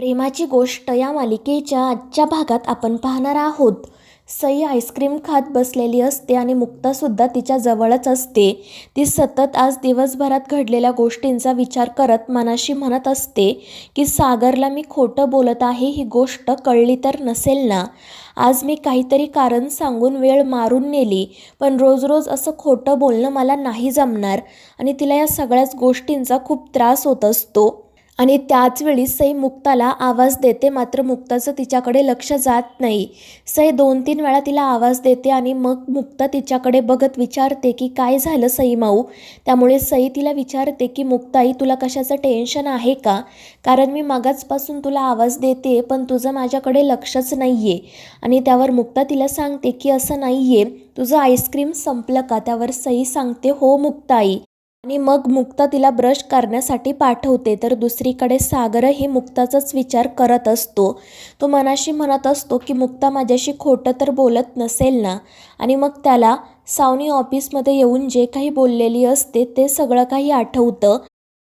प्रेमाची गोष्ट या मालिकेच्या आजच्या भागात आपण पाहणार आहोत. सई आईस्क्रीम खात बसलेली असते आणि मुक्तासुद्धा तिच्या जवळच असते. ती सतत आज दिवसभरात घडलेल्या गोष्टींचा विचार करत मनाशी म्हणत असते की सागरला मी खोटं बोलत आहे ही गोष्ट कळली तर नसेल ना? आज मी काहीतरी कारण सांगून वेळ मारून नेली पण रोज रोज असं खोटं बोलणं मला नाही जमणार आणि तिला या सगळ्याच गोष्टींचा खूप त्रास होत असतो. आणि त्याचवेळी सई मुक्ताला आवाज देते मात्र मुक्ताचं तिच्याकडे लक्ष जात नाही. सई दोन तीन वेळा तिला आवाज देते आणि मग मुक्ता तिच्याकडे बघत विचारते की काय झालं सई माऊ? त्यामुळे सई तिला विचारते की मुक्ताई तुला कशाचं टेन्शन आहे का? कारण मी मागाचपासून तुला आवाज देते पण तुझं माझ्याकडे लक्षच नाही आहे आणि त्यावर मुक्ता तिला सांगते की असं नाही आहे तुझं आईस्क्रीम संपलं का? त्यावर सई सांगते हो मुक्ताई. आणि मग मुक्ता तिला ब्रश करण्यासाठी पाठवते. तर दुसरीकडे सागरही मुक्ताचाच विचार करत असतो. तो मनाशी म्हणत असतो की मुक्ता माझ्याशी खोटं तर बोलत नसेल ना आणि मग त्याला सावनी ऑफिसमध्ये येऊन जे काही बोललेली असते ते सगळं काही आठवतं.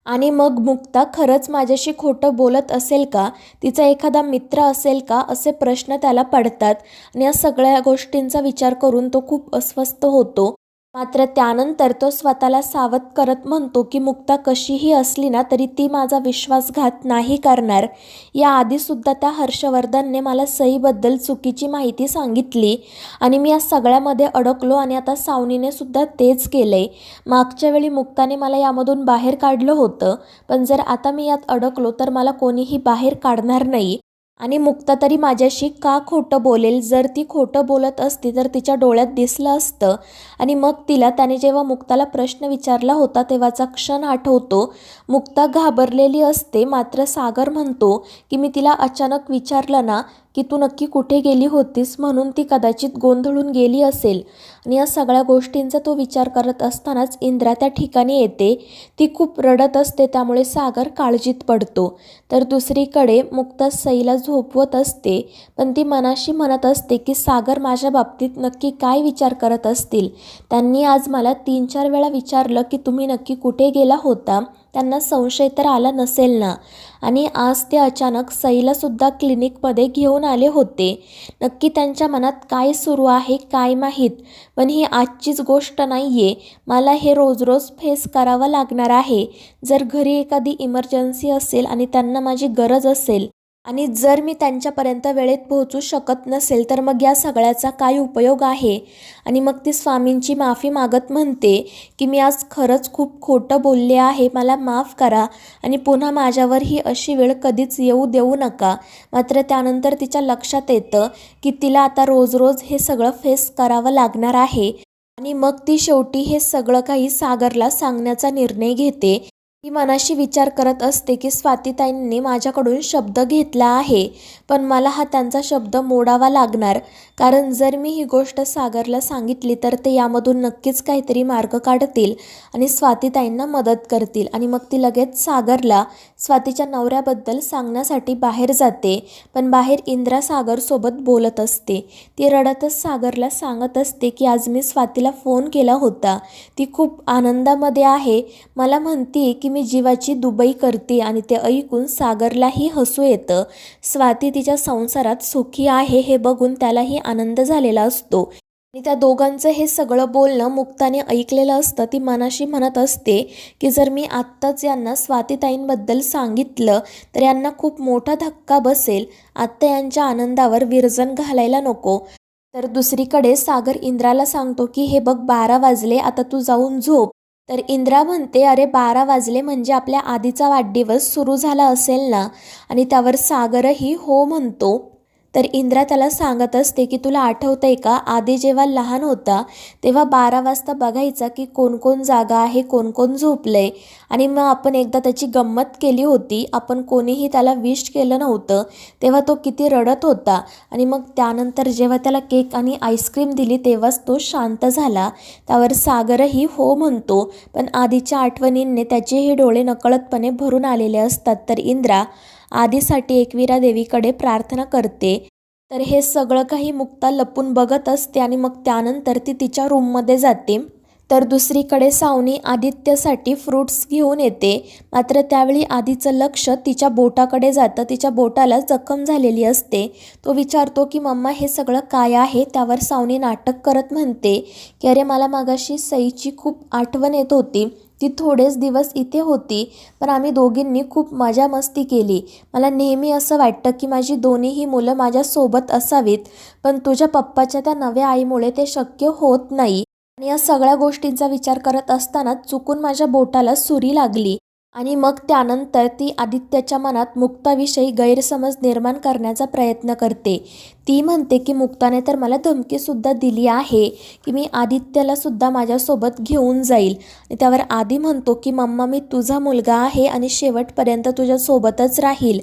आणि मग मुक्ता खरंच माझ्याशी खोटं बोलत असेल का? तिचा एखादा मित्र असेल का असे प्रश्न त्याला पडतात. आणि या सगळ्या गोष्टींचा विचार करून तो खूप अस्वस्थ होतो. मात्र त्यानंतर तो स्वतःला सावध करत म्हणतो की मुक्ता कशीही असली ना तरी ती माझा विश्वासघात नाही करणार. याआधीसुद्धा त्या हर्षवर्धनने मला सईबद्दल चुकीची माहिती सांगितली आणि मी या सगळ्यामध्ये अडकलो आणि आता सावनीने सुद्धा तेच केलं आहे मागच्या वेळी मुक्ताने मला यामधून बाहेर काढलं होतं पण जर आता मी यात अडकलो तर मला कोणीही बाहेर काढणार नाही. आणि मुक्ता तरी माझ्याशी का खोटं बोलेल? जर ती खोटं बोलत असती तर तिच्या डोळ्यात दिसलं असतं. आणि मग तिला त्याने जेव्हा मुक्ताला प्रश्न विचारला होता तेव्हाचा क्षण आठवतो. मुक्ता घाबरलेली असते मात्र सागर म्हणतो की मी तिला अचानक विचारलं ना की तू नक्की कुठे गेली होतीस म्हणून ती कदाचित गोंधळून गेली असेल. आणि या सगळ्या गोष्टींचा तो विचार करत असतानाच इंद्रा त्या ठिकाणी येते. ती खूप रडत असते त्यामुळे सागर काळजीत पडतो. तर दुसरीकडे मुक्ता सईला झोपवत असते पण ती मनाशी म्हणत असते की सागर माझ्या बाबतीत नक्की काय विचार करत असतील. त्यांनी आज मला तीन चार वेळा विचारलं की तुम्ही नक्की कुठे गेला होता? त्यांना संशय तर आला नसेल ना. आणि आज ते अचानक सईलासुद्धा क्लिनिकमध्ये घेऊन आले होते. नक्की त्यांच्या मनात काय सुरू आहे काय माहीत? पण ही आजचीच गोष्ट नाही आहे मला हे रोज रोज फेस करावं लागणार आहे. जर घरी एखादी इमर्जन्सी असेल आणि त्यांना माझी गरज असेल आणि जर मी त्यांच्यापर्यंत वेळेत पोहोचू शकत नसेल तर मग या सगळ्याचा काय उपयोग आहे? आणि मग ती स्वामींची माफी मागत म्हणते की मी आज खरंच खूप खोटं बोलले आहे मला माफ करा आणि पुन्हा माझ्यावर ही अशी वेळ कधीच येऊ देऊ नका. मात्र त्यानंतर तिच्या लक्षात येतं की तिला आता रोज रोज हे सगळं फेस करावं लागणार आहे. आणि मग ती शेवटी हे सगळं काही सागरला सांगण्याचा निर्णय घेते. ती मनाशी विचार करत असते की स्वातीताईंनी माझ्याकडून शब्द घेतला आहे पण मला हा त्यांचा शब्द मोडावा लागणार. कारण जर मी ही गोष्ट सागरला सांगितली तर ते यामधून नक्कीच काहीतरी मार्ग काढतील आणि स्वातीताईंना मदत करतील. आणि मग ती लगेच सागरला स्वातीच्या नवऱ्याबद्दल सांगण्यासाठी बाहेर जाते पण बाहेर इंद्रा सागरसोबत बोलत असते. ती रडतच सागरला सांगत असते की आज मी स्वातीला फोन केला होता. ती खूप आनंदामध्ये आहे. मला म्हणते की मी जीवाची दुबई करते आणि ते ऐकून सागरलाही हसू येतं. स्वाती तिच्या संसारात सुखी आहे हे बघून त्यालाही आनंद झालेला असतो. आणि त्या दोघांचं हे सगळं बोलणं मुक्ताने ऐकलेलं असतं. ती मनाशी म्हणत असते की जर मी आत्ताच यांना स्वातीताईंबद्दल सांगितलं तर यांना खूप मोठा धक्का बसेल. आत्ता यांच्या आनंदावर विरजन घालायला नको. तर दुसरीकडे सागर इंद्राला सांगतो की हे बघ बारा वाजले आता तू जाऊन झोप. तर इंद्रा म्हणते अरे बारा वाजले म्हणजे आपल्या आधीचा वाढदिवस सुरू झाला असेल ना? आणि त्यावर सागरही हो म्हणतो. तर इंद्रा त्याला सांगत असते की तुला आठवतं आहे का? आधी जेव्हा लहान होता तेव्हा बारा वाजता बघायचा की कोण कोण जागा आहे कोण कोण झोपलंय. आणि मग आपण एकदा त्याची गंमत केली होती. आपण कोणीही त्याला विश केलं नव्हतं. तेव्हा तो किती रडत होता. आणि मग त्यानंतर जेव्हा त्याला केक आणि आईस्क्रीम दिली तेव्हाच तो शांत झाला. त्यावर सागरही हो म्हणतो. पण आधीच्या आठवणींनी त्याचेही डोळे नकळतपणे भरून आलेले असतात. तर इंद्रा आधीसाठी एकविरा देवीकडे प्रार्थना करते. तर हे सगळं काही मुक्ता लपून बघत असते आणि मग त्यानंतर ती तिच्या रूममध्ये जाते. तर दुसरीकडे सावनी आदित्यसाठी फ्रूट्स घेऊन येते. मात्र त्यावेळी आधीचं लक्ष तिच्या बोटाकडे जातं. तिच्या बोटाला जखम झालेली असते. तो विचारतो की मम्मा हे सगळं काय आहे? त्यावर सावनी नाटक करत म्हणते की अरे मला मागाशी सईची खूप आठवण येत होती. ती थोडेच दिवस इथे होती पण आम्ही दोघींनी खूप मजा मस्ती केली. मला नेहमी असं वाटतं की माझी दोन्हीही मुलं माझ्यासोबत असावीत पण तुझ्या पप्पाच्या त्या नव्या आईमुळे ते शक्य होत नाही. आणि या सगळ्या गोष्टींचा विचार करत असताना चुकून माझ्या बोटाला सुरी लागली. आणि मग त्यानंतर ती आदित्याच्या मनात मुक्ताविषयी गैरसमज निर्माण करण्याचा प्रयत्न करते. ती म्हणते की मुक्ताने तर मला धमकीसुद्धा दिली आहे की मी आदित्यलासुद्धा माझ्यासोबत घेऊन जाईल. आणि त्यावर आदी म्हणतो की मम्मा मी तुझा मुलगा आहे आणि शेवटपर्यंत तुझ्यासोबतच राहील.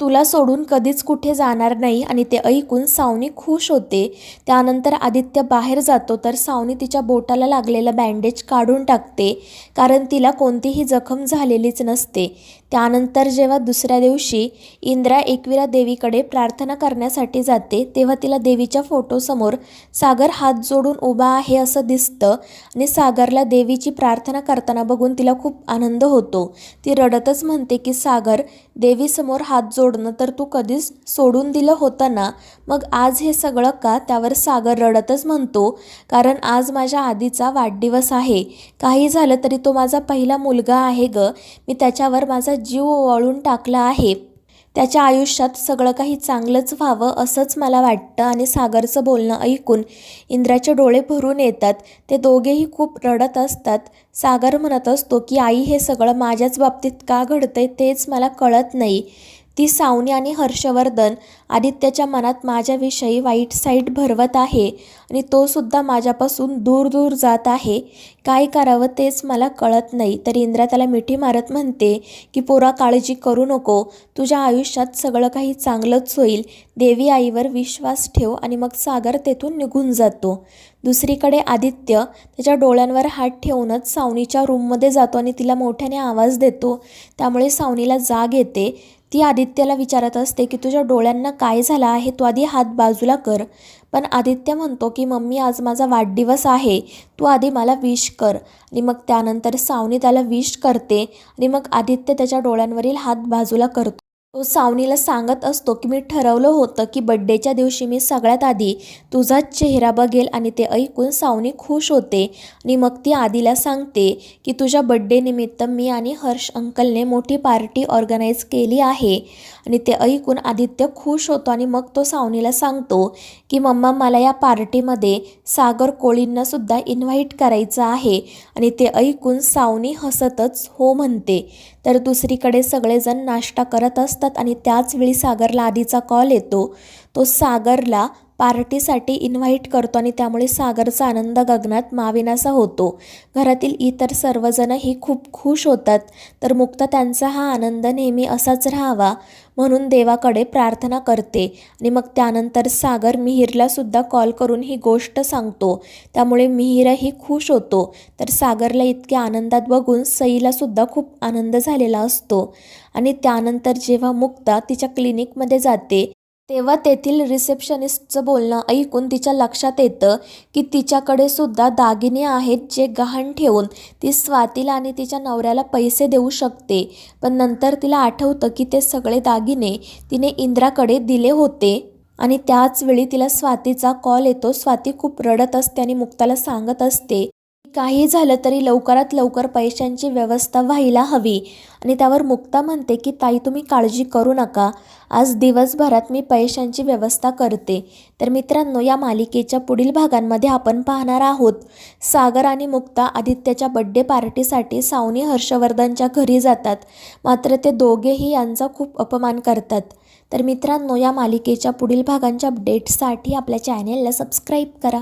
तुला सोडून कधीच कुठे जाणार नाही आणि ते ऐकून सावनी खुश होते. त्यानंतर आदित्य बाहेर जातो तर सावनी तिच्या बोटाला लागलेलं बँडेज काढून टाकते कारण तिला कोणतीही जखम झालेलीच नसते. त्यानंतर जेव्हा दुसऱ्या दिवशी इंद्रा एकविरा देवीकडे प्रार्थना करण्यासाठी जाते तेव्हा तिला देवीच्या फोटोसमोर सागर हात जोडून उभा आहे असं दिसतं आणि सागरला देवीची प्रार्थना करताना बघून तिला खूप आनंद होतो. ती रडतच म्हणते की सागर देवीसमोर हात जोडणं तर तू कधीच सोडून दिलं होतं ना? मग आज हे सगळं का त्यावर सागर रडतच म्हणतो? कारण आज माझ्या आधीचा वाढदिवस आहे. काही झालं तरी तो माझा पहिला मुलगा आहे ग. मी त्याच्यावर माझा जीव ओवाळून टाकला आहे. त्याच्या आयुष्यात सगळं काही चांगलंच व्हावं असंच मला वाटतं आणि सागरचं बोलणं ऐकून इंद्राचे डोळे भरून येतात. ते दोघेही खूप रडत असतात. सागर म्हणत असतो की आई हे सगळं माझ्याच बाबतीत का घडतंय तेच मला कळत नाही. ती सावनी आणि हर्षवर्धन आदित्याच्या मनात माझ्याविषयी वाईट साईट भरवत आहे आणि तो सुद्धा माझ्यापासून दूर दूर जात आहे. काय करावं तेच मला कळत नाही. तर इंद्रा त्याला मिठी मारत म्हणते की पोरा काळजी करू नको. तुझ्या आयुष्यात सगळं काही चांगलंच होईल. देवी आईवर विश्वास ठेव आणि मग सागर तेथून निघून जातो. दुसरीकडे आदित्य त्याच्या डोळ्यांवर हात ठेवूनच सावनीच्या रूममध्ये जातो आणि तिला मोठ्याने आवाज देतो. त्यामुळे सावनीला जाग येते. ती आदित्यला विचारत असते की तुझ्या डोळ्यांना काय झालं आहे? तू आधी हात बाजूला कर. पण आदित्य म्हणतो की मम्मी आज माझा वाढदिवस आहे. तू आधी मला विश कर. आणि मग त्यानंतर सावनी त्याला विश करते आणि मग आदित्य त्याच्या डोळ्यांवरील हात बाजूला करतो. तो सावनीला सांगत असतो की मी ठरवलं होतं की बड्डेच्या दिवशी मी सगळ्यात आधी तुझाच चेहरा बघेल आणि ते ऐकून सावनी खुश होते. आणि मग ती आधीला सांगते की तुझ्या बड्डेनिमित्त मी आणि हर्ष अंकलने मोठी पार्टी ऑर्गनाईज केली आहे. आणि ते ऐकून आदित्य खुश होतो आणि मग तो सावनीला सांगतो की मम्मा मला या पार्टीमध्ये सागर कोळींनासुद्धा इन्व्हाइट करायचं आहे. आणि ते ऐकून सावनी हसतच हो म्हणते. तर दुसरीकडे सगळेजण नाश्ता करत असतात आणि त्याचवेळी सागरला आधीचा कॉल येतो. तो सागरला पार्टीसाठी इन्व्हाइट करतो आणि त्यामुळे सागरचा आनंद गगनात माविनासा होतो. घरातील इतर सर्वजणही खूप खुश होतात. तर मुक्ता त्यांचा हा आनंद नेहमी असाच राहावा म्हणून देवाकडे प्रार्थना करते. आणि मग त्यानंतर सागर मिहीरला सुद्धा कॉल करून ही गोष्ट सांगतो. त्यामुळे मिहीरही खुश होतो. तर सागरला इतक्या आनंदात बघून सईला सुद्धा खूप आनंद झालेला असतो. आणि त्यानंतर जेव्हा मुक्ता तिच्या क्लिनिकमध्ये जाते तेव्हा तेथील रिसेप्शनिस्टचं बोलणं ऐकून तिच्या लक्षात येतं की तिच्याकडे सुद्धा दागिने आहेत जे गहाण ठेवून ती स्वातीला आणि तिच्या नवऱ्याला पैसे देऊ शकते. पण नंतर तिला आठवतं की ते सगळे दागिने तिने इंद्राकडे दिले होते आणि त्याचवेळी तिला स्वातीचा कॉल येतो. स्वाती खूप रडत असते आणि मुक्ताला सांगत असते. काही झालं तरी लवकरात लवकर पैशांची व्यवस्था व्हायला हवी. आणि त्यावर मुक्ता म्हणते की ताई तुम्ही काळजी करू नका. आज दिवसभरात मी पैशांची व्यवस्था करते. तर मित्रांनो या मालिकेच्या पुढील भागांमध्ये आपण पाहणार आहोत. सागर आणि मुक्ता आदित्याच्या बड्डे पार्टीसाठी सावनी हर्षवर्धनच्या घरी जातात. मात्र ते दोघेही यांचा खूप अपमान करतात. तर मित्रांनो या मालिकेच्या पुढील भागांच्या अपडेट्ससाठी आपल्या चॅनेलला सबस्क्राईब करा.